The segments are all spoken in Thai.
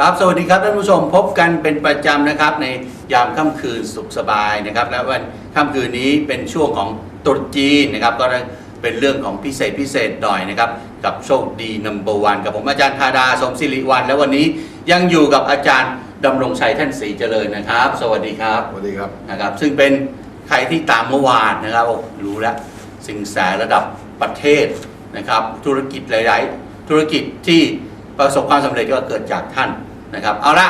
ครับสวัสดีครับท่านผู้ชมพบกันเป็นประจำนะครับ ในยามค่ำคืนสุขสบายนะครับ และวันค่ำคืนนี้เป็นช่วงของตรุษจีนนะครับ ก็เป็นเรื่องของพิเศษพิเศษหน่อยนะครับ กับโชคดีนัมเบอร์วันกับผมอาจารย์ธาดาสมศิริวัน และวันนี้ยังอยู่กับอาจารย์ดำรงชัยท่านศรีเจริญนะครับ สวัสดีครับสวัสดีครับนะครับ ซึ่งเป็นใครที่ตามเมื่อวานนะครับโอ้รู้แล้วสิงแสระดับประเทศนะครับ ธุรกิจหลาย ๆ ธุรกิจที่ ประสบความสำเร็จก็เกิดจากท่านนะครับเอาละ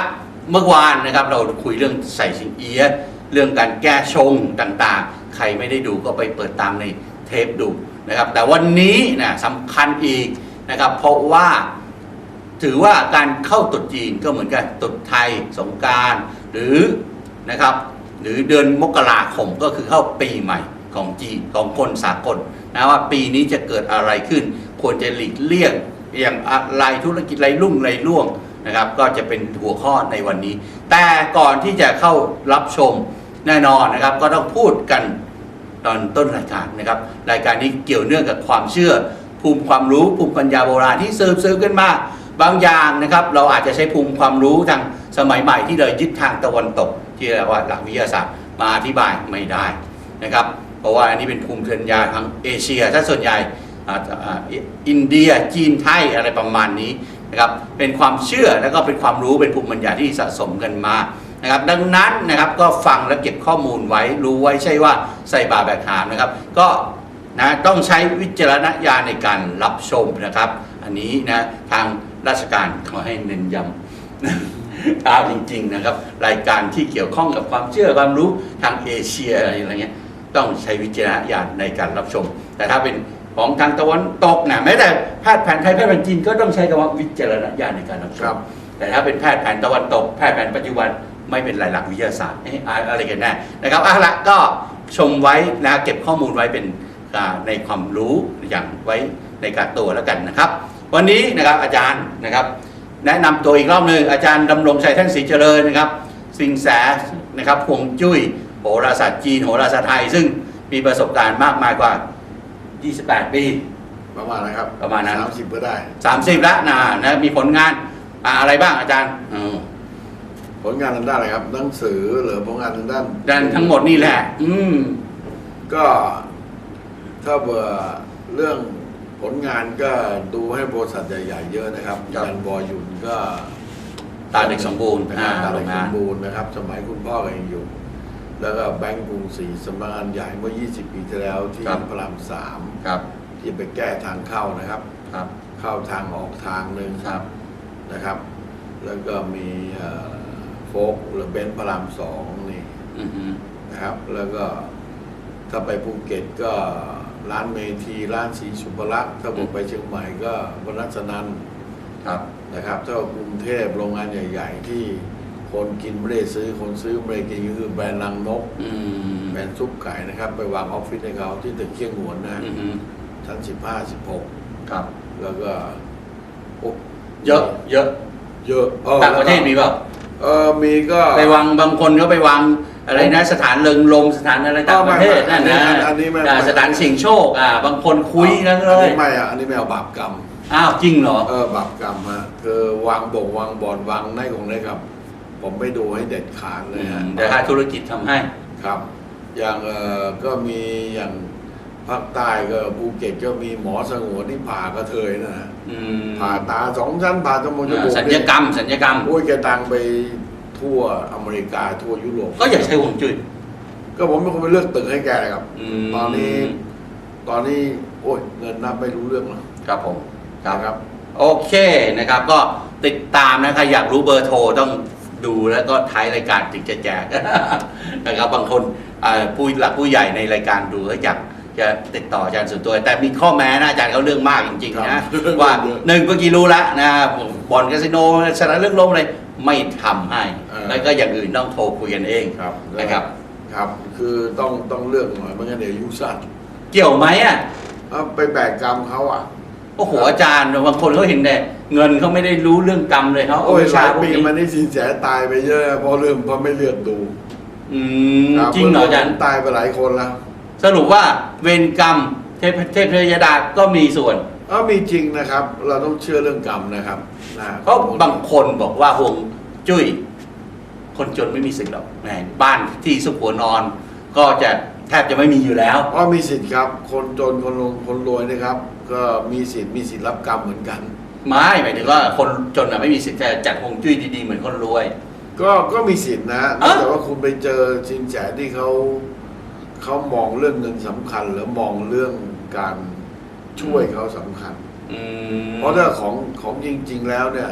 เมื่อวานนะครับเราคุยเรื่องใส่สิงเอียเรื่องการแก้ชงต่างๆ ใครไม่ได้ดูก็ไปเปิดตามในเทปดูนะครับแต่วันนี้นะสำคัญอีกนะครับเพราะว่าถือว่าการเข้าตรุษจีนก็เหมือนกันตรุษไทยสงการหรือนะครับหรือเดือนมกราคมก็คือเข้าปีใหม่ของจีนของคนสากลนะว่าปีนี้จะเกิดอะไรขึ้น ควรจะหลีกเลี่ยง อย่างอะไรธุรกิจไรรุ่งไรร่วงนะครับ ก็จะเป็นหัวข้อในวันนี้ แต่ก่อนที่จะเข้ารับชมแน่นอนนะครับ ก็ต้องพูดกันตอนต้นรายการนะครับ รายการนี้เกี่ยวเนื่องกับความเชื่อ ภูมิความรู้ภูมิปัญญาโบราณที่เซิร์ฟเซิร์ฟกันมาบางอย่างนะครับ เราอาจจะใช้ภูมิความรู้ทางสมัยใหม่ที่เรายึดทางตะวันตก ที่เรียกว่าหลักวิทยาศาสตร์มาอธิบายไม่ได้นะครับ เพราะว่าอันนี้เป็นภูมิปัญญาทางเอเชียถ้าส่วนใหญ่ อินเดียจีนไทยอะไรประมาณนี้นะครับเป็นความเชื่อแล้วก็เป็นความรู้เป็นภูมิปัญญาที่สะสมกันมานะครับดังนั้นนะครับก็ฟังและเก็บข้อมูลไว้รู้ไว้ใช่ว่าใส่บาแบกหามนะครับ ก็นะต้องใช้วิจารณญาณในการรับชมนะครับ อันนี้นะทางราชการขอให้เน้นย้ำตามจริงๆนะครับ รายการที่เกี่ยวข้องกับความเชื่อความรู้ทางเอเชียอะไรเงี้ยต้องใช้วิจารณญาณในการรับชม แต่ถ้าเป็น ของทางตะวันตกนะแม้แต่แพทย์แผนไทยแพทย์แผนจีนก็ต้องใช้คำว่าวิจารณญาณในการรับชครัมบแต่ถ้าเป็นแพทย์แผนตะวันตก แพทย์แผนปัจจุบันไม่เป็นหลักวิทยาศาสตร์เอ๊ะอะไรกันแน่นะครับเอาละก็ชมไว้นะเก็บข้อมูลไว้เป็นอ่าในความรู้อย่างไว้ในการตัวแล้วกันนะครับ วันนี้นะครับอาจารย์นะครับ แนะนำตัวอีกรอบหนึ่งอาจารย์ดำรงชัยท่านศรีเจริญนะครับ สิงแสนะครับพวงจุ้ยโหราศาสตร์จีนโหราศาสตร์ไทย ซึ่งมีประสบการณ์มากมายกว่า 28 ปี ประมาณนะครับประมาณนั้น สามสิบก็ได้ 30 แล้วนะนะมีผลงานอ่าอะไรบ้างอาจารย์อืมผลงานทางด้านอะไรครับหนังสือหรือผลงานทางด้าน ด้านทั้งหมดนี่แหละ อืม ก็ถ้าเบื่อเรื่องผลงานก็ดูให้บริษัทใหญ่ๆเยอะนะครับครับ ยันบอยุนก็ตาเด็กสมบูรณ์เป็นอ่างานตาโรเด็งกสงานมบูรณ์นะครับ สมัยคุณพ่อก็ยังอยู่ แล้วก็แบงก์กรุงศรีสำนักงานใหญ่เมื่อ 20 ปีที่แล้วที่พระรามสามครับที่ไปแก้ทางเข้านะครับ ครับเข้าทางออกทางหนึ่งครับนะครับ แล้วก็มีเอ่อโฟกหรือเบนซ์พระรามสองนี่อือฮึนะครับ แล้วก็ถ้าไปภูเก็ตก็ร้านเมทีร้านสีสุภลักษณ์ถ้าผมไปเชียงใหม่ก็วนัสนันท์ครับ นะครับถ้ากรุงเทพโรงงานใหญ่ ๆ ที่ คนกินไม่ได้ซื้อ คนซื้อไม่ได้กินก็คือแบรนด์ลังนกอืมแบรนด์ซุปไก่นะครับ ไปวางออฟฟิศให้เขาที่ตึกเคียงหวนนะอือฮึชั้นสิบห้าสิบหกครับ แล้วก็โอ้เยอะ เยอะ เยอะอ้อต่างประเทศมีเปล่าเออมีก็ไปวางบางคนก็ไปวางอะไรนะสถานเริงลมสถานอะไรต่างประเทศนั่นนะอันนี้ไม่อ่าสถานเสิ่งโชคอ่าบางคนคุยกันเลอันยนี้ไม่อะอันนี้ไม่เอาบาปกรรมอ้าวจริงเหรอเออบาปกรรมฮะคือวางบ่งวางบอลวางในของในครับ ผมไม่ดูให้เด็ดขาดเลยฮะแต่ถ้าธุรกิจทำให้ ครับ อย่างเออก็มีอย่างภาคใต้ก็ภูเก็ตก็มีหมอสงวนที่ผ่ากระเทยนะฮะอืมผ่าตาสองชั้นผ่าจมูกจอ่ามูกสัญญกรรม สัญญกรรม โอ้ยแกตังไปทั่วอเมริกาทั่วยุโรปก็อย่าใช้ห่วงจุ้ย ก็ผมเป็นคนไปเลือกตึกให้แกเลยครับ อืม ตอนนี้ ตอนนี้ โอ้ยเงินนับไม่รู้เรื่องแล้วครับผมนะครับ โอเคนะครับก็ติดตามนะใครอยากรู้เบอร์โทรต้อง ดูแล้วก็ท้ายรายการถึงจะแจกนะครับบางคนอ่าผู้หลักผู้ใหญ่ในรายการดูก็อยากจะติดต่ออาจารย์ส่วนตัว แต่มีข้อแม้นะอาจารย์เขาเรื่องมากจริงๆครันะบว่าหนึ่งเมื่อกี้รู้แล้วนะบอลคาสิโนสนามเรื่องลมอะไรไม่ทำให้ แล้วก็อย่างอื่นต้องโทรคุยกันเองครับนะครับครับคือต้องต้องเลือกหน่อยไม่งั้นเดี๋ยวอายุสั้นเกี่ยวไหมอะเอาไปแบกกรรมเขาอะ โอ้โหอาจารย์บางคนเขาเห็นแต่เงินเขาไม่ได้รู้เรื่องกรรมเลยเขาเอาโอ้ยวิหชาลายพวกปีนี้มันนี่สินแสตายไปเยอะเพราะเรื่องเพราะไม่เลือกดูอืมคบจริงเหรออาจารย์ตายไปหลายคนแล้วสรุปว่าเวรกรรมเทพเทพเทยดาก็มีส่วนก็มีจริงนะครับ เราต้องเชื่อเรื่องกรรมนะครับนะเพราะบางคนบอกว่าห่วงจุ้ย คนจนไม่มีสิทธิ์หรอกแหมบ้านที่สุขหัวนอน ก็จะแทบจะไม่มีอยู่แล้วก็มีสิทธิ์ครับ คนจนคนลงคนรวยนะครับ ก็มีสิทธิ์มีสิทธิ์รับกรรมเหมือนกัน ไม่หมายถึงว่าคนจนอะไม่มีสิทธิ์จะจัดห่วงจุ้ยดีๆเหมือนคนรวย ก็ก็มีสิทธิ์นะเอ้าแต่ว่าคุณไปเจอสินแสที่เขาเขามองเรื่องเงินสำคัญ หรือมองเรื่องการช่วยเขาสำคัญ อืมเพราะถ้าของของจริง ๆ แล้วเนี่ย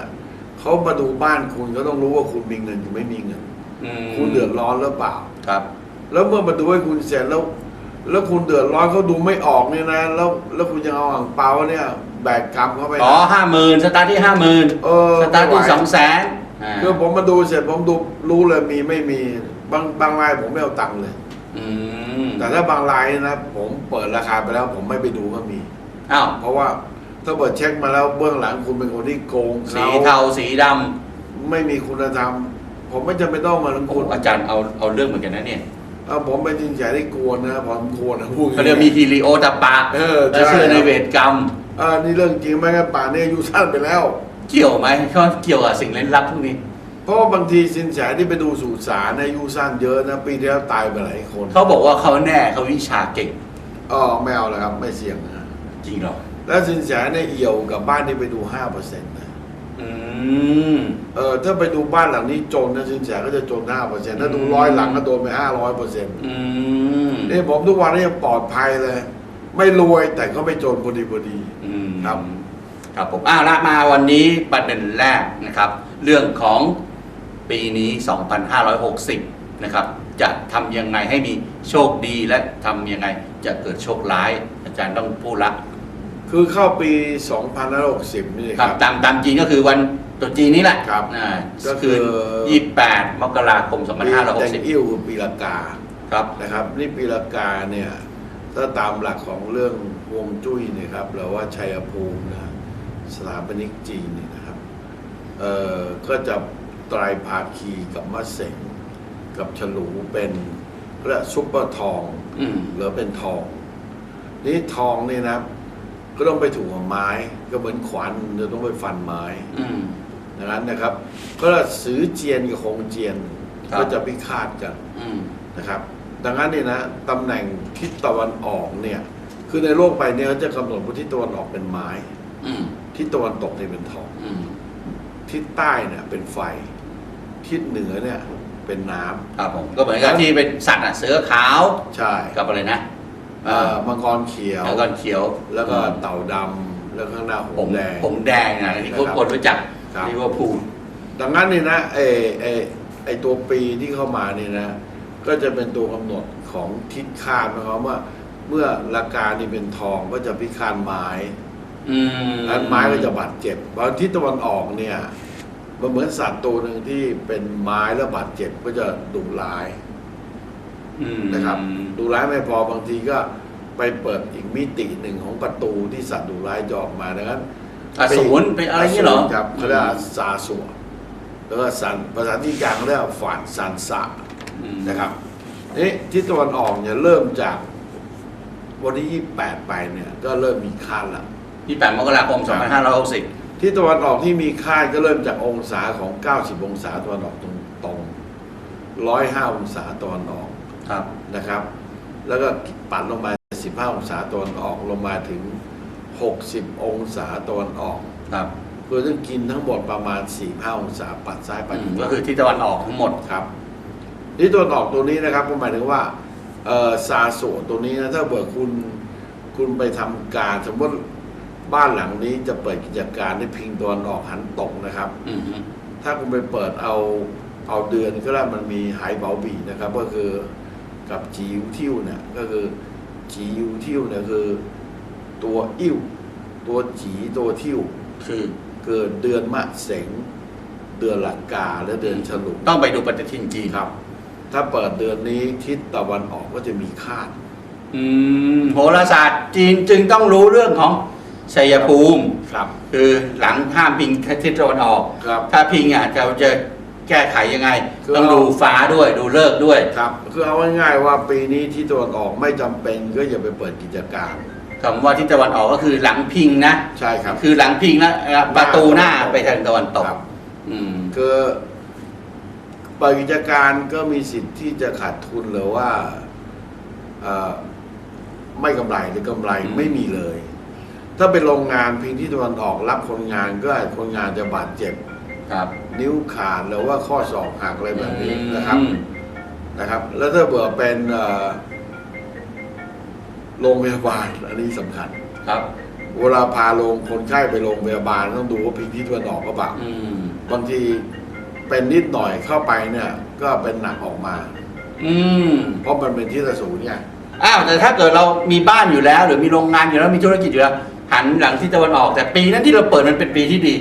เขามาดูบ้านคุณก็ต้องรู้ว่าคุณมีเงินหรือไม่มีเงิน อืมคุณเดือดร้อนหรือเปล่า ครับ แล้วเมื่อมาดูให้คุณเสร็จแล้ว แล้วคุณเดือดร้อนเขาดูไม่ออกเนี่ยนะ แล้วแล้วคุณยังเอาอ่างเปาเนี่ยแบกกรรมเข้าไปนะ อ๋อห้าหมื่นสตาร์ทที่ห้าหมื่นเออสตาร์ทที่ไม่ไหว สองแสนคือผมมาดูเสร็จผมดูรู้เลยมีไม่มีบางบางรายผมไม่เอาตังค์เลย อืมแต่ถ้าบางรายนะผมเปิดราคาไปแล้วผมไม่ไปดูก็มี อ้าวเพราะว่าถ้าเปิดเช็คมาแล้วเบื้องหลังคุณเป็นคนที่โกงสีเขาเทาสีดไม่มีคุณธรรม ผมไม่จำเป็นต้องมาลงำโอ้คุณอาจารย์เอาเอาเรื่องเหมือนกันนะเนี่ย เอาผมเป็นจริงใจที่กลัวนะผมกลัวนะพูดเขาเรียกมีฮิริโอตาปะเออและเชื่อในเวทกรรมอ่านี่เรื่องจริงไหมกันป่านนี้อายุสั้นไปแล้ว เกี่ยวไหมเขาเกี่ยวกับสิ่งเล่นลับพวกนี้เพราะว่าบางทีสินแสที่ไปดูสู่สารเนยอายุสั้นเยอะนะปีที่แล้วตายไปหลายคนเขาบอกว่าเขาแน่เขาวิชาเก่งอ๋อไม่เอาแล้วครับ ไม่เสี่ยงนะจริงเหรอแล้วสินแสเนี่ยเอี่ยวกับบ้านที่ไปดูห้าเปอร์เซ็นต์นะ อืม เออถ้าไปดูบ้านหลังนี้จนนะสินแสก็จะจนห้าเปอร์เซ็นต์ถ้าดูร้อยหลังก็โดนไปห้าร้อยเปอร์เซ็นต์อืมนี่ผมทุกวันนี้ยังปลอดภัยเลย ไม่รวยแต่ก็ไม่จนพอดีพอดี อืมครับ ครับผมอ้าวละมาวันนี้ประเด็นแรกนะครับ เรื่องของปีนี้ 2560 นะครับ จะทำยังไงให้มีโชคดีและทำยังไงจะเกิดโชคร้าย อาจารย์ต้องพูดละ คือเข้าปี 2560 นี่คครัรับ บตามตามจีนก็คือวันตรุษจีนนี้แหละครับอ่าก็คืคืออ28 มกราคม ปีแต่ง2560 อิ่วคือปีละกา ครับ นะครับ นี่ปีละกาเนี่ย ถ้าตามหลักของเรื่องฮวงจุ้ยเนี่ยครับเราว่าชัยภูมินะสถาปนิกจีนเนี่ยนะครับ เอ่อ ก็จะไตรภาคีกับมะเสงกับฉลูเป็นและซุปเปอร์ทอง อืม หรือเป็นทอง นี่ทองนี่นะ ก็ต้องไปถูกกับไม้ ก็เหมือนขวานจะต้องไปฟันไม้อืม ดังนั้นนะครับ ก็ซื้อเจียนกับคงเจียนครับ ก็จะพิฆาตกันอืม นะครับ ดังนั้นเนี่ยนะตำแหน่งทิศตะวันออกเนี่ย คือในโลกใบเนี้เขาจะกำหนดว่าทิศตะวันออกเป็นไม้ อืม ทิศตะวันตกเนี่ยเป็นทอง อืม ทิศใต้เนี่ยเป็นไฟ ทิศเหนือเนี่ยเป็นน้ำ ครับผม ก็เหมือนกับที่เป็นสัตว์อะเสือขาว ใช่ กับอะไรนะ เอ่อมังกรเขียว แล้วก็เขียวแล้วก็เต่าดำแล้วข้างหน้าหผงมแดง ผมแดงนะอันนี้นะครับคนรู้จักครับ ลิเวอร์พูล ดังนั้นเนี่ยนะไอไอไอตัวปีที่เข้ามาเนี่ยนะ ก็จะเป็นตัวกำหนดของทิศคาดหมายความว่า เมื่อราคานี่เป็นทองก็จะพิคานไม้อืมอันไม้ก็จะบาดเจ็บเพราะทิศตะวันออกเนี่ยมันเหมือนสัตว์ตัวหนึ่งที่เป็นไม้แล้วบาดเจ็บก็จะดุร้ายอืม นะครับดุร้ายไม่พอบางทีก็ไปเปิดอีกมิติหนึ่งของประตูที่สัตว์ดุร้ายจะออกมาดังนั้นอสูรเป็นอะไรนี่เหรอสูครับเขาเรียกว่าซาสัวแล้วก็สันภาษาที่กลางเขาเรียกว่าฝานสันสะอืมนะครับนี่ทิศตะวันออกเนี่ยเริ่มจากวันที่ 28 ไปเนี่ย ก็เริ่มมีคาดละที่8มกราคม2560ทิศตะวันออกที่มีคาดก็เริ่มจากองศาของ 90 องศาตะวันออกตรงตรง105 องศาตะวันออก ครับ นะครับ แล้วก็ปัดลงมา 15 องศาตะวันออกลงมาถึง 60 องศาตะวันออกครับคือต้องกินทั้งหมดประมาณ 4-5 องศาปัดซ้ายปัดอืมขวาก็คือที่ตะวันออกทั้งหมดครับ นี่ตัวออกตัวนี้นะครับก็หมายถึงว่าเอ่อซาโซตัวนี้นะถ้าเบิดคุณคุณไปทำการสมมติบ้านหลังนี้จะเปิดกิจการในพิงตะวันออกหันตกนะครับอืมฮึถ้าคุณไปเปิดเอาเอาเดือนก็ได้มันมีหายเบาบีนะครับ ก็คือ กับจีอิวทิวเนี่ยก็คือจีอิวทิวเนี่ยคือตัวอิ่วตัวจีตัวทิวคือเกิดเดือนมะเสงเดือนหลักกาและเดือนฉลูต้องไปดูปฏิทินจีนครับ ถ้าเปิดเดือนนี้ทิศตะวันออกก็จะมีคาดอืมโหราศาสตร์จีนจึงต้องรู้เรื่องของชัยภูมิครับ คือหลังห้ามพิงทิศตะวันออก ครับ ถ้าพิงอะเราจะ แก้ไขยังไง คือต้องดูฟ้าด้วยดูเลิกษ์ด้วยครับ คือเอาง่ายๆว่าปีนี้ที่ตะวันออกไม่จำเป็นก็อย่าไปเปิดกิจการ คำว่าทิศตะวันออกก็คือหลังพิงนะ ใช่ครับ คือหลังพิงแล้วนะครับประตูหน้าไปทางตะวันตก ครับ อืม คือปล่อยกิจการก็มีสิทธิ์ที่จะขาดทุนหรือว่าเอ่อไม่กำไรหรือกำไรอืม ไม่มีเลย ถ้าเป็นโรงงานเพียงที่ตะวันออกรับคนงานก็อาจคนงานจะบาดเจ็บ ครับนิ้วขาดหรือว่าข้อศอกหักอะไรแบบนี้นะครับอืมนะครับ แล้วถ้าเบื่อเป็นเอ่อโรงพยาบาลอันนี้สำคัญ ครับ เวลาพาลงคนไข้ไปโรงพยาบาลต้องดูว่าพิงที่ตะวันออกก็เปล่าอืม บางทีเป็นนิดหน่อยเข้าไปเนี่ย ก็เป็นหนักออกมา อืม เพราะมันเป็นที่ระสูนไงอ้าวแต่ถ้าเกิดเรามีบ้านอยู่แล้ว หรือมีโรงงานอยู่แล้วมีธุรกิจอยู่แล้วหันหลังที่ตะวันออก แต่ปีนั้นที่เราเปิดมันเป็นปีที่ดี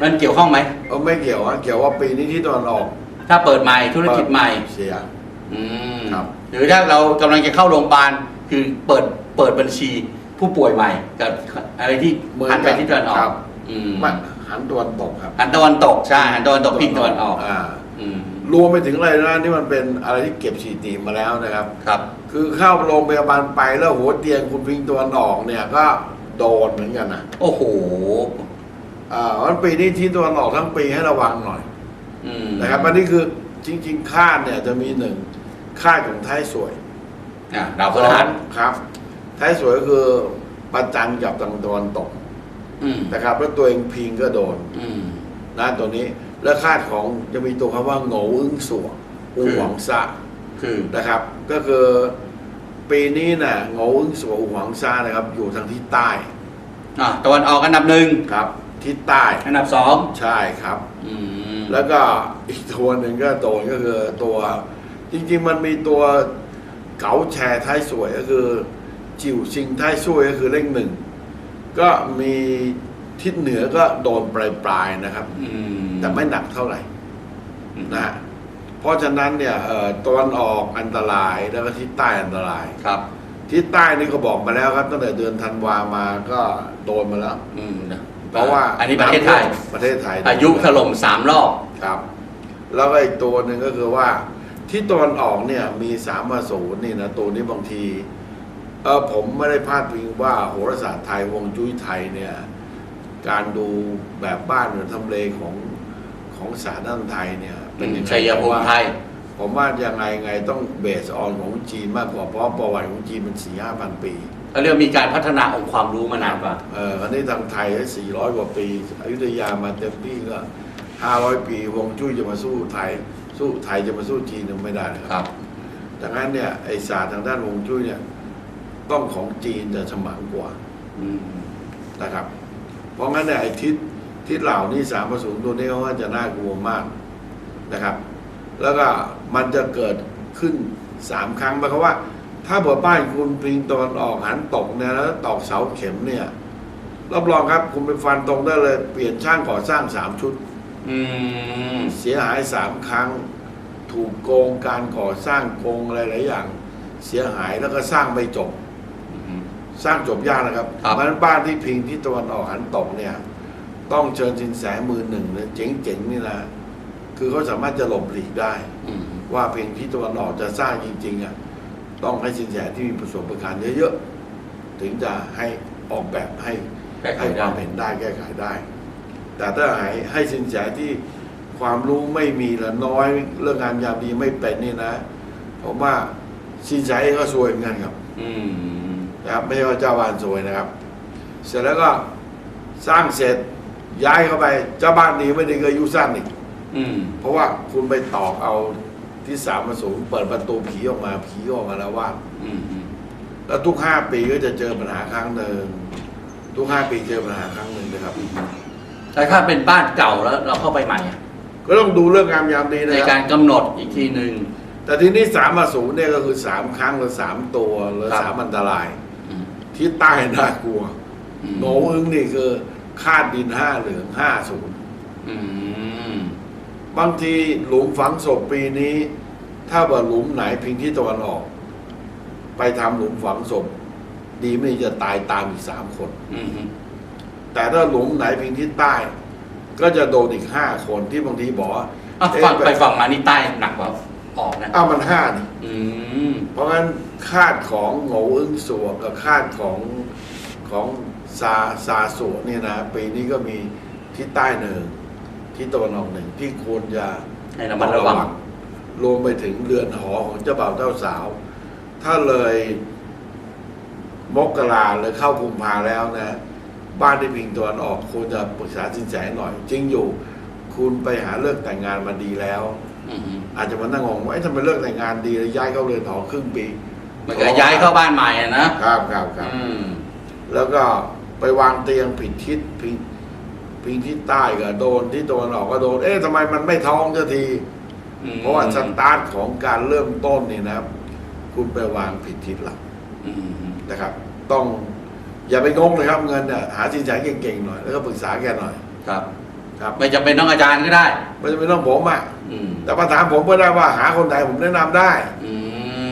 มันเกี่ยวข้องไหม เออไม่เกี่ยวอะเกี่ยวว่าปีนี้ที่ตะวันออกถ้าเปิดใหม่ธุรกิจใหม่ เสีย อืมครับ หรือถ้าเรากำลังจะเข้าโรงพยาบาลคือเปิดเปิดบัญชีผู้ป่วยใหม่กับอะไรที่เหมือนหันไปกันที่ตะวันออครักบ อืมมันหันตะวันตกครับหันตะวันตกใช่หันตะวันตกพิงตะวันออกอ่า อืมรวมไปถึงอะไรนะนี่มันเป็นอะไรที่เก็บฉีดหนีมาแล้วนะครับ ครับ คือเข้าโรงพยาบาลไปแล้วหัวเตียงคุณพิงตะวันออกเนี่ยก็โดนเหมือนกันนะโอ้โห อ่าวันปีนี้ที่ตะวันออกทั้งปีให้ระวังหน่อยอืมนะครับอันนี้คือจริง ๆคาดเนี่ยจะมีหนึ่งคาดของท้ายสวยอะดาวพฤหัสครับท้ายสวยก็คือประจันกับทางตะวันตกอืมนะครับแล้วตัวเองพิงก็โดนอืม นะตัวนี้แล้วคาดของจะมีตัวคำว่าโงอึ้งสัวอูหวังซะ คือ นะครับ ก็คือปีนี้น่ะโงอึ้งสัวอูหวังซะนะครับ อยู่ทางทิศใต้อะตะวันออกอันดับหนึ่งครับ ทิศใต้ อันดับสองใช่ครับ อืมแล้วก็อีกตัวหนึ่งก็โดนก็คือตัว จริงๆ มันมีตัวเก๋าแชร์ท้ายสวยก็คือ จิ๋วชิงท้ายสวยก็คือเลขหนึ่งก็มีทิศเหนือก็โดนปลายๆนะครับ อืมแต่ไม่หนักเท่าไหร่อืมนะฮะเพราะฉะนั้นเนี่ยเอ่อตะวันออกอันตรายแล้วก็ทิศใต้อันตราย ครับ ทิศใต้นี่ก็บอกมาแล้วครับตั้งแต่เดือนธันวามาก็โดนมาแล้ว อืมนะ เพราะว่าอันนี้ประเทศไทย ประเทศไทยอายุถล่มสามรอบครับ แล้วก็อีกตัวหนึ่งก็คือว่า ที่ตะวันออกเนี่ยมีสามมาศูนย์นี่นะตัวนี้บางทีเออผมไม่ได้พาดพิงว่าโหราศาสตร์ไทยฮวงจุ้ยไทยเนี่ย การดูแบบบ้านหรือทำเลของของศาสตร์ด้านไทยเนี่ย เป็นยังไงชัยภูมิไทย ผมว่ายังไงไงต้องเบสออนของจีนมากกว่าเพราะประวัติของจีนมันสี่ห้าพันปี เขาเรียกว่ามีการพัฒนาองค์ความรู้มานานกว่า เอออันนี้ทางไทยสี่ร้อยกว่าปีอยุธยามาเต็มที่ก็ห้าร้อยปีฮวงจุ้ยจะมาสู้ไทย สู้ไทยจะมาสู้จีนเนี่ยไม่ได้นะคครัรับดังนั้นเนี่ยไอศาสตร์ทางด้านฮวงจุ้ยเนี่ยต้องของจีนจะฉมังกว่าอืมนะครับ เพราะงั้นเนี่ยไอทิศทิศเหล่านี้สามประสูงตัวนี้เขาว่าจะน่ากลัวมากนะครับ แล้วก็มันจะเกิดขึ้นสามครั้งหมายความว่า ถ้าเผื่อบ้านคุณพิงตะวันออกหันตกเนี่ยแล้วตอกเสาเข็มเนี่ยรับรองครับคุณไปฟันตรงได้เลยเปลี่ยนช่างก่อสร้างสามชุด อืม เสียหายสามครั้ง ถูกโกงการก่อสร้างโกงอะไรหลายอย่าง เสียหายแล้วก็สร้างไม่จบอืมสร้างจบยากนะครับครับ เพราะฉะนั้นบ้านที่พิงที่ตะวันออกหันตกเนี่ย ต้องเชิญสินแสมือหนึ่งเนี่ยเจ๋งๆนี่นะคือเขาสามารถจะหลบหลีกได้ อืม ว่าเพียงที่ตะวันออกจะสร้างจริงๆอะ ต้องให้สินแสที่มีประสบการณ์เยอะๆ ถึงจะให้ออกแบบให้แก้ไขให้คได้วามเห็นได้แก้ไขได้ แต่ถ้าให้ให้สินแสที่ความรู้ไม่มีและน้อยเรื่องงานยามดีไม่เป็นนี่นะผมว่าสินแสเองก็ซวยเหมือนกันครับ อืม นะครับไม่ใช่ว่าเจ้าบ้านซวยนะครับ เสร็จแล้วก็สร้างเสร็จย้ายเข้าไปเจ้าบ้านดีไม่ดีก็อายุสั้นอีกอืม เพราะว่าคุณไปตอกเอา ที่สามมาสูงเปิดประตูผีออกมาผีออกมาแล้วว่าดอืมอืมแล้วทุกห้าปีก็จะเจอปัญหาครั้งหนึ่งทุกห้าปีเจอปัญหาครั้งหนึ่งนะครับ แต่ถ้าเป็นบ้านเก่าแล้วเราเข้าไปใหม่อะก็ต้องดูเรื่องงามยามดีในนะคการับรกำหนดอีกทีหนึ่ง แต่ทีนี้สามมาสูงเนี่ยก็คือสามครั้งหรือสามตัวหรือครับ สามอันตราย อืมที่ใต้น่ากลัวอืมโหนอึ้งนี่คือคาดดินห้าเหลืองห้าศูนย์อืมบางทีหลุมฝังศพปีนี้ ถ้าว่าหลุมไหนพิงที่ตะวันออก ไปทำหลุมฝังศพดีไม่ดีจะตายตามอีกสามคน อืมแต่ถ้าหลุมไหนพิงที่ใต้ ก็จะโดนอีกห้าคนที่บางทีบอกว่าอะเอ๊ะฝั่งไปฝั่งมานี่ใต้หนักกว่าออกนะอ้าวมันห้านี่ อืมเพราะงั้นคาดของโง่อึ้งสัวกับคาดของของซาซาสัวเนี่ยนะปีนี้ก็มีที่ใต้หนึ่งที่ตะวันออกหนึ่งที่ควรจะให้ระมัดระวัง รวมไปถึงเรือนหอของเจ้าบ่าวเจ้าสาว ถ้าเลยมกราเลยเข้ากุมภาแล้วนะ บ้านที่พิงตะวันออกควรจะปรึกษาสินแสหน่อย จริงอยู่ คุณไปหาเลิกแต่งงานมาดีแล้ว อืมอาจจะมานั่งงงว่าเอ๊ะทำไมเลิกแต่งงานดีแล้วย้ายเข้าเรือนหอครึ่งปีมันก็ย้ายเข้าบ้านใหม่อะนะครับครับครับ อืมแล้วก็ไปวางเตียงผิดทิศพิงพิงทิศใต้ก็โดนที่ตะวันออกก็โดน เอ๊ะทำไมมันไม่ท้องสักทีอืม เพราะว่าสตาร์ทของการเริ่มต้นนี่นะครับ คุณไปวางผิดทิศหลักอืมนะครับ ต้องอย่าไปงงนะครับเงินเนี่ยหาสินแสเก่งๆหน่อยแล้วก็ปรึกษาแกหน่อยครับ ครับไม่จำเป็นต้องอาจารย์ก็ได้ไม่จำเป็นต้องผมอะอืมแต่มาถามผมก็ได้ว่าหาคนไหนผมแนะนำได้อื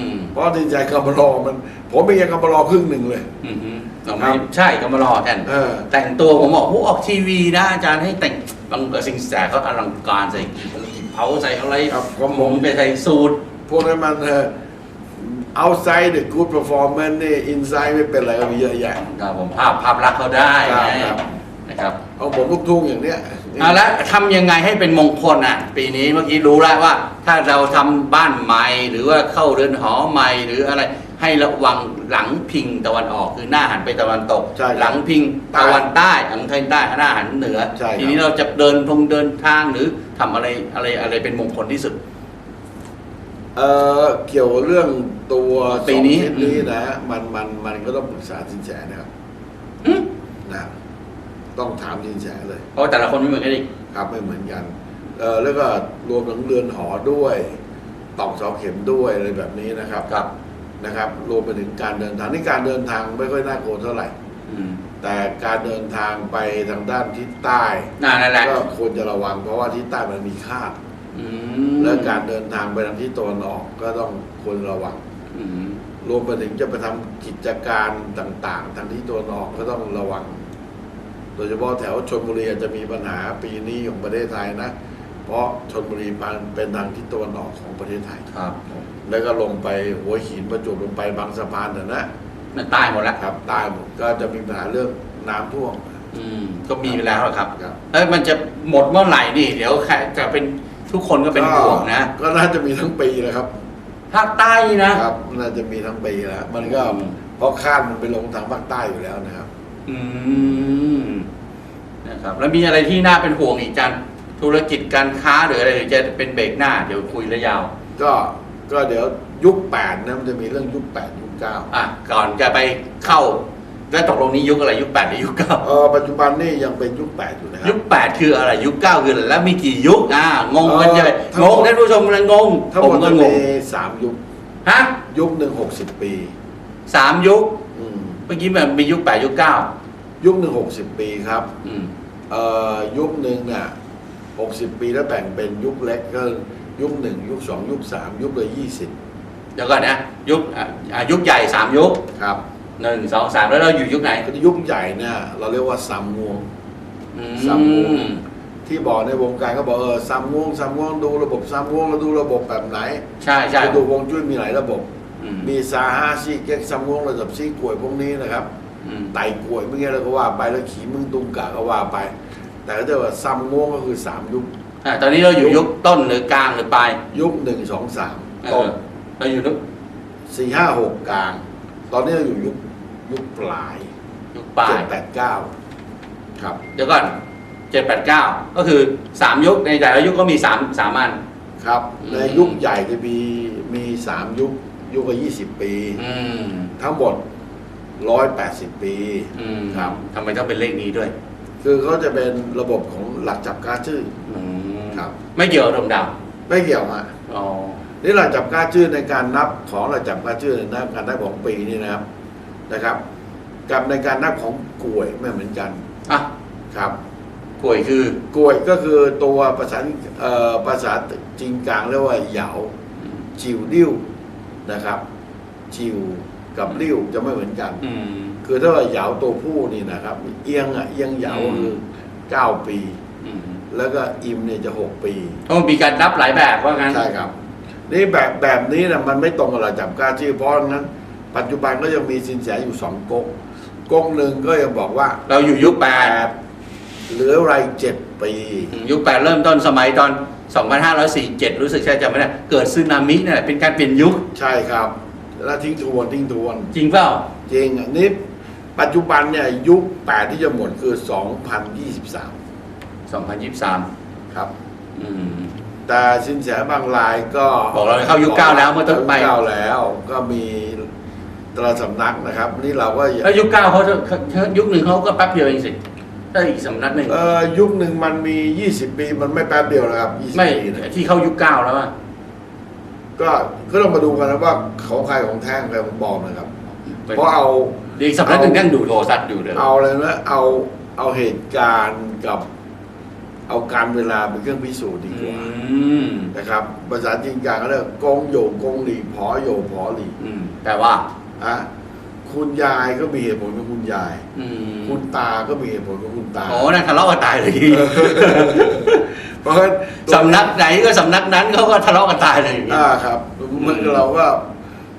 มเพราะสินแสกำมารอมัน ผมเป็นยังกำมารอครึ่งหนึ่งเลยอืมเราไม่ใช่ก็มารอแทนเออแต่งตัวผมบอกผู้ออกทีวีนะอาจารย์ให้แต่งบางสิ่งแสเขาอลังการใส่กี่ผงกี่ เผาใส่อะไรครับผมผมไปใส่สูตร พวกนั้นมันเออ outside the good performance นี่ inside ไม่เป็นอะไรก็มีเยอะแยะ ครับผมภาพภาพลักษณ์เขาได้ครับไงครับ นะครับเอาผมลูกทุ่งอย่างเนี้ยเอาละทำยังไงให้เป็นมงคลอะ ปีนี้เมื่อกี้รู้แล้วว่า ถ้าเราทำบ้านใหม่ หรือว่าเข้าเรือนหอใหม่หรืออะไรให้ระวัง หลังพิงตะวันออกคือหน้าหันไปตะวันตก ใช่ครับหลังพิงตะวันใต้หลังทิศใต้หน้าหันเหนือ ใช่ครับ ทีนี้เราจะเดินทงเดินทางหรือทำอะไรอะไรอะไรเป็นมงคลที่สุด เออเกี่ยวเรื่องตัวปีนี้ สองทิศนี้นะมันมันมันก็ต้องปรึกษาสินแสนะครับอืมนะต้องถามสินแสเลย เพราะแต่ละคนไม่เหมือนกันอีก ครับไม่เหมือนกันเออแล้วก็รวมถึงเรือนหอด้วยตอกเสาเข็มด้วยอะไรแบบนี้นะครับ ครับ นะครับรวมไปถึงการเดินทางนี่การเดินทางไม่ค่อยน่ากลัวเท่าไหร่ อืมแต่การเดินทางไปทางด้านทิศใต้น่านั่นแหละก็ควรจะระวังเพราะว่าทิศใต้มันมีคาดอืมและการเดินทางไปทางทิศตะวันออกก็ต้องควรระวัง อืมรวมไปถึงจะไปทำกิจการต่าง ๆ ทางที่ตัวนออกก็ต้องระวัง โดยเฉพาะแถวชนบุรีอาจจะมีปัญหาปีนี้ของประเทศไทยนะ เพราะชนบุรีเป็นทางทิศตะวันออกของประเทศไทย ครับแล้วก็ลงไปหัวหินประจวบลงไปบางสะพานแต่นะนั่นใต้หมดแล้วครับใต้หมดก็จะมีปัญหาเรื่องน้ำท่วม อืมก็มีไปแล้วอะครับครับ เอ้ยมันจะหมดเมื่อไหร่นี่ เดี๋ยวใครจะเป็นทุกคนก็เป็นห่วงนะก็น่าจะมีทั้งปีแหละครับภาคใต้นี่นะ ครับ น่าจะมีทั้งปีแล้วมันก็อืม เพราะคาดมันไปลงทางภาคใต้อยู่แล้วนะครับ อืมนะครับ แล้วมีอะไรที่น่าเป็นห่วงอีกจัน ธุรกิจการค้าหรืออะไรหรือจะเป็นเบรกหน้าเดี๋ยวคุยระยาวก็ก็เดี๋ยวยุคแปดนะมันจะมีเรื่องยุคแปดยุคเก้าอะก่อนจะไปเข้าแล้วตกลงนี้ยุคอะไรยุคแปดหรือยุคเก้าเออปัจจุบันนี่ยังเป็นยุคแปดอยู่นะคยุรับ คแปดคืออะไรยุคเก้าคืออะไรแล้วมีกี่ยุคอะงงกันจะไปงงท่านผู้ชมกำลังงงทั้ผมก็จงงสามยุค ฮะยุคหนึ่งหกสิบปีสามยุคอืมเมื่อกี้มันมียุคแปดยุคเก้ายุคหนึ่งหกสิบปีครับ อืม เอ่อยุคหนึ่งเนี่ย 60 ปีแล้วแบ่งเป็นยุคเล็กก็ยุคหนึ่งยุคสองยุคสามยุคเลยยี่สิบเดี๋ยวก่อนนะยุคอะอะยุคใหญ่สามยุคครับหนึ่งสองสามแล้วเราอยู่ยุคไหนคืยุคใหญ่เนี่ยเราเรียกว่าซามงวง อืสามยุที่บอกในวงการก็บอกเออซามงวงซามงวงดูระบบซามงวงแล้วดูระบบแบบไหนใช่ใช่จะดูวงจุ้ยมีหลายระบบมีซาฮาซีเก็กซามงวงระดับซีกล้วยพวกนี้นะครับไต่กวยเมื่อกี้เราก็ว่าไปแล้วขี่มึงตุงกะก็ว่าไป แต่ก็จะว่าซัมง่วงก็คือสามยุค อะตอนนี้เราอยู่ยุคต้นหรือกลางหรือปลายยุคหนึ่งสองสามเอต้อนเราอยู่ยุคสี่ห้าหกกลาง ตอนนี้เราอยู่ยุคยุคปลายยุคปลายเจ็ดแปดเก้าครับ เดี๋ยวก่อนเจ็ดแปดเก้าก็คือสามยุคในแต่ละยุคก็มีสามสามอัน ครับ อืม ในยุคใหญ่จะมีมีสามยุค ยุคละยี่สิบปี อืมทั้งหมดร้อยแปดสิบปี อืมครับ ทำไมต้องเป็นเลขนี้ด้วย คือเขาจะเป็นระบบของหลักจับการชื่ออืมครับ ไม่เกี่ยวกับดวงดาวไม่เกี่ยวฮะอ๋อนี่หลักจับการชื่อในการนับของหลักจับการชื่อในนับการนับของปีนี่นะครับนะครับ กับในการนับของกล้วยไม่เหมือนกันอะครับกล้วยคือกล้วยก็คือตัวภาษาเอ่อภาษาจีนกลางเรียกว่าเหยา จิวริ้วนะครับ จิวกับริ้วจะไม่เหมือนกัน อืม คือถ้าว่าเหยาตัวผู้นี่นะครับ เอียงอะเอียงเหยาอืมคือเก้าปี อืมแล้วก็อิมเนี่ยจะหกปีเพราะมันมีการนับหลายแบบว่างั้น ใช่ครับ นี่แบบแบบนี้นะมันไม่ตรงกับระดับกาชื่อเพราะงั้น ปัจจุบันก็ยังมีสินแสอยู่สองก๊กก๊กหนึ่งก็ยังบอกว่าเราอยู่ยุคแปแปดดเหลืออะไรเจ็ดปี ยุคแปดเริ่มต้นสมัยตอน 2547 รู้สึกใช่จำไม่ได้เกิดสึนามิเนี่ยเป็นการเปลี่ยนยุค ใช่ครับ แล้วทิ้งทวนทิ้งทวน จริงเปล่า จริงอันนี้ ปัจจุบันเนี่ยยุคแปดที่จะหมดคือ 2023 2023 ครับ อืม แต่สินแสบางรายก็บอกเราเข้ายุคเก้าแล้วเมื่อต้นไป ยุคเก้าแล้วก็มีแตระสำนักนะครับ นี่เราก็อย่าแล้วยุคเก้าเขาจะเขายุคหนึ่งเขาก็แป๊บเดียวเองสิถ้าอีกสำนักหนึ่งเอ่อยุคหนึ่งมันมี 20 ปีมันไม่แป๊บเดียวนะครับ20ไม่ปีนะที่เข้ายุคเก้าแล้วอะก็ก็ต้องมาดูกันนะว่าของใครของแท้ของใครของปลอมนะครับ เพราะเอา อีกสำนักหนึ่งนั่งดูโทรศัพท์อยู่เลยเอาอะไรนะเอาเอาเหตุการณ์กับเอาการเวลาเป็นเครื่องพิสูจน์ดีอืกว่ามนะครับ ภาษาจีนกลางก็เรียกกงโยกงหลีพอโยพอหลีอืมแต่ว่า อะคุณยายก็มีเหตุผลของคุณยาย อืมคุณตาก็มีเหตุผลของคุณตา โอ้นั่นทะเลาะกันตายเลยเพราะฉะนั้นสำนักไหนก็สำนักนั้นเขาก็ทะเลาะกันตายเลยอ่าครับมันเราก็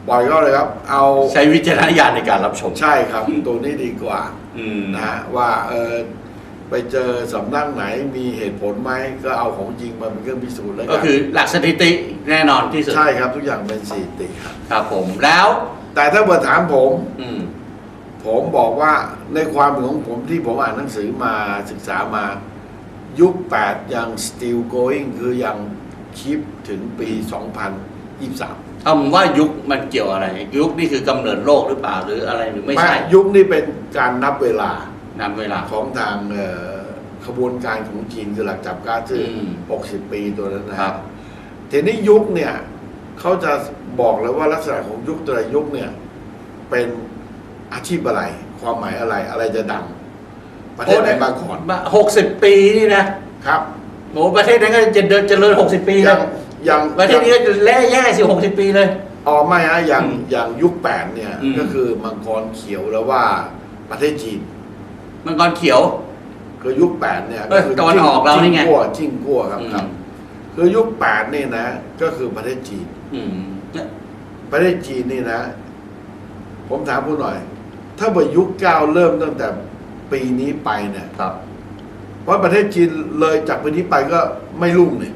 ปล่อยก็เลยครับ เอาใช้วิจารณญาณในการรับชม ใช่ครับ ตัวนี้ดีกว่าอืมนะฮะว่าเออไปเจอสำนักไหนมีเหตุผลไหมก็เอาของจริงมาเป็นเครื่องพิสูจน์แล้วก็กันคือหลักสถิติแน่นอนที่สุดใช่ครับทุกอย่างเป็นสถิติครับ ครับผมแล้ว แต่ถ้าเบอร์ถามผม อืม ผมบอกว่าในความเห็นของผมที่ผมอ่านหนังสือมาศึกษามายุค 8 ยัง still going คือยังคิปถึงปี 2023 คำว่ายุคมันเกี่ยวอะไร ยุคนี่คือกำเนิดโลกหรือเปล่าหรืออะไรหรือไม่ใช่ยุคนี้เป็นการนับเวลานำเวลาของทางเอ่อขบวนการของจีนคือหลักจับการซื้ออม60 ปีตัวนั้นนะครับทีนี้ยุคเนี่ยเขาจะบอกเลยว่าลักษณะของยุคแต่ละยุคเนี่ย เป็นอาชีพอะไร ความหมายอะไรอะไรจะดัง ประเทศไหนมาก่อนหกสิบปีนี่นะครับโอ้ประเทศนั้นก็จะเดินเจริญหกสิบปีอเลย่ายง อย่างประเทศนี้ก็จะแย่แย่สิหกสิบปีเลย อ๋อไม่ฮะอย่างอืมอย่างยุคแปดเนี่ยอืม ก็คือมังกรเขียวแล้วว่าประเทศจีนมังกรเขียว คือยุคแปดเนี่ยเอ้ยตะวันออกเรานี่ไง จิ้งกั้วจิ้งกั้วครับอืมครับ คือยุคแปดนี่นะ ก็คือประเทศจีน อืมประเทศจีนนี่นะ ผมถามคุณหน่อย ถ้าว่ายุคเก้าเริ่มตั้งแต่ปีนี้ไปเนี่ย ครับ เพราะประเทศจีนเลยจากปีนี้ไปก็ไม่รุ่งเนี่ย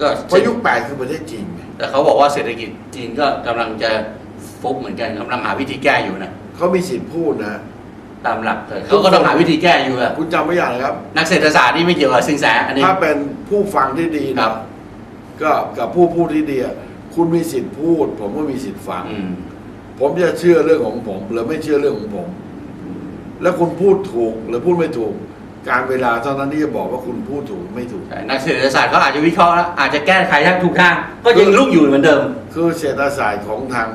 ก็เพราะยุคแปดคือประเทศจีนไงแต่เขาบอกว่าเศรษฐกิจจีนก็กำลังจะฟุบเหมือนกันกำลังหาวิธีแก้อยู่นะเขามีสิทธิ์พูดนะตามหลักเลยเขาก็ต้องหาวิธีแก้อยู่อะคุณจำไว้อย่างนะครับ นักเศรษฐศาสตร์นี่ไม่เกี่ยวกับสินแสอันนี้ ถ้าเป็นผู้ฟังที่ดีครันะบ ก็กับผู้พูดที่ดีอะคุณมีสิทธิ์พูด ผมก็มีสิทธิ์ฟัง อืมผมจะเชื่อเรื่องของผมหรือไม่เชื่อเรื่องของผม แล้วคุณพูดถูกหรือพูดไม่ถูก การเวลาเท่านั้นที่จะบอกว่าคุณพูดถูกหรือไม่ถูก ใช่นักเศรษฐศาสตร์เขาอาจจะวิเคราะห์แล้วอาจจะแก้ไขทางถูกทาง ก็ยังลุกอยู่เหมือนเดิม คือเศรษฐศาสตร์ของทาง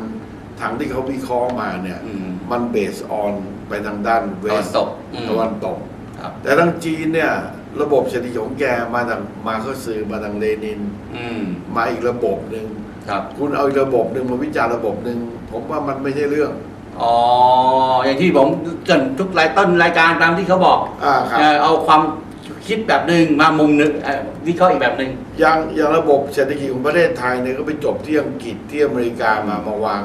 ทางที่เขาวิเคราะห์มาเนี่ย อืม มันเบสออนไปทางด้านเวตะวันสตกอืม ตะวันตก ครับ แต่ทางจีนเนี่ย ระบบเศรษฐกิจของแกมาทางมาเขาซื้อมาทางเลนิน อืม มาอีกระบบหนึ่งครับ คุณเอาอีกระบบหนึ่งมาวิจารณ์ระบบหนึ่งผมว่ามันไม่ใช่เรื่อง อ๋อ อย่างที่ผมเกรินทุกรายต้นรายการตามที่เขาบอกอ่าครับ เอ่อเอาความคิดแบบหนึ่งมามุมหนึ่งเอ่อวิเคราะห์อีกแบบหนึ่ง อย่างอย่างระบบเศรษฐกิจของประเทศไทยเนี่ยก็ไปจบที่อังกฤษที่อเมริกามามาวาง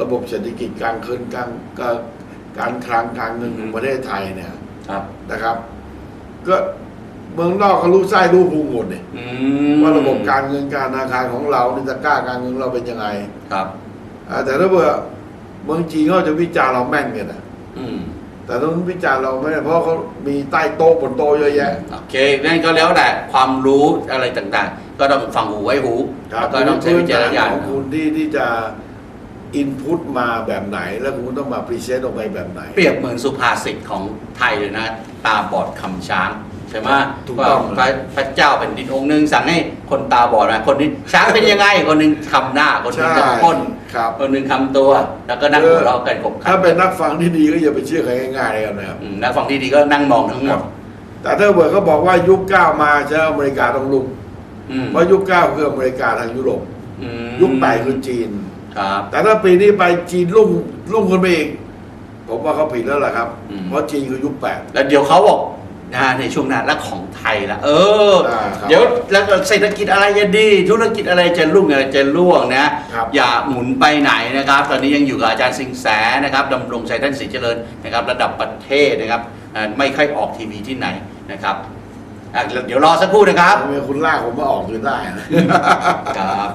ระบบเศรษฐกิจการคืนการการการคลังการเงินของประเทศไทยเนี่ยครับ นะครับ ก็เมืองนอกเขารู้ไส้รู้พุงหมดเนี่ยอืมว่าระบบการเงินการธนาคารของเรานี่ตะกร้าการเงินเราเป็นยังไง ครับ อ่าแต่ถ้าเบื่อ เมืองจีนเขาจะวิจารณ์เราแม่นกันนะอืมแต่ตรงนั้นวิจารณ์เราไม่ได้เพราะเขามีใต้โต๊ะบนโต๊ะเยอะแยะ โอเคนั่นก็แล้วแต่ความรู้อะไรต่างๆ ก็ต้องฟังหูไว้หูครับแล้วก็ต้องใช้วิจารณญาณของคุณที่ที่จะอินพุตมาแบบไหน แล้วคุณต้องมาพรีเซนต์ออกไปแบบไหน เปรียบเหมือนสุภาษิตของไทยเลยนะ ตาบอดคำช้าง ใช่ไหมถูกว่าต้องพระพระเจ้าเป็นดินองค์หนึ่งสั่งให้คนตาบอดนะคนนี้ช้างเป็นยังไง คนหนึ่งคำหน้าคนหนึ่งจะพ่นครับ คนหนึ่งคำตัว แล้วก็นั่งหัวเราะกันขบขัถ้านเป็นนักฟังที่ดีก็อย่าไปเชื่อใครง่ายๆกันนะครับ อืมแล้วฝั่งที่ดีก็นั่งมองทั้งหมดแต่ถ้าเบิร์เขาบอกว่ายุคเก้ามาใช่อเมริกาต้องลุกอืมเพราะยุคเก้าคืออเมริกาทางยุโรปอืมยุคแปดคือจีน ครับ แต่ถ้าปีนี้ไปจีนลุ่งลุ่งขึ้นไปอีกผมว่าเขาผิดแล้วล่ะครับ อืม เพราะจีนคือยุคแปดแล้วเดี๋ยวเขาบอก นะฮะในช่วงหน้าและของไทยละเออ อ่าครับเดี๋ยวแล้วก็เศรษฐกิจอะไรจะดี ธุรกิจอะไรจะรุ่งอะไรจะร่วงนะ ครับ อย่าหมุนไปไหนนะครับ ตอนนี้ยังอยู่กับอาจารย์สิงแสนะครับดำรงชัยท่านศรีเจริญนะครับ ระดับประเทศนะครับอ่าไม่ค่อยออกทีวีที่ไหนนะครับอะเดี๋ยวรอสักครู่นะครับ ทำไมคุณลากผมมาออกจนได้นะ ครับ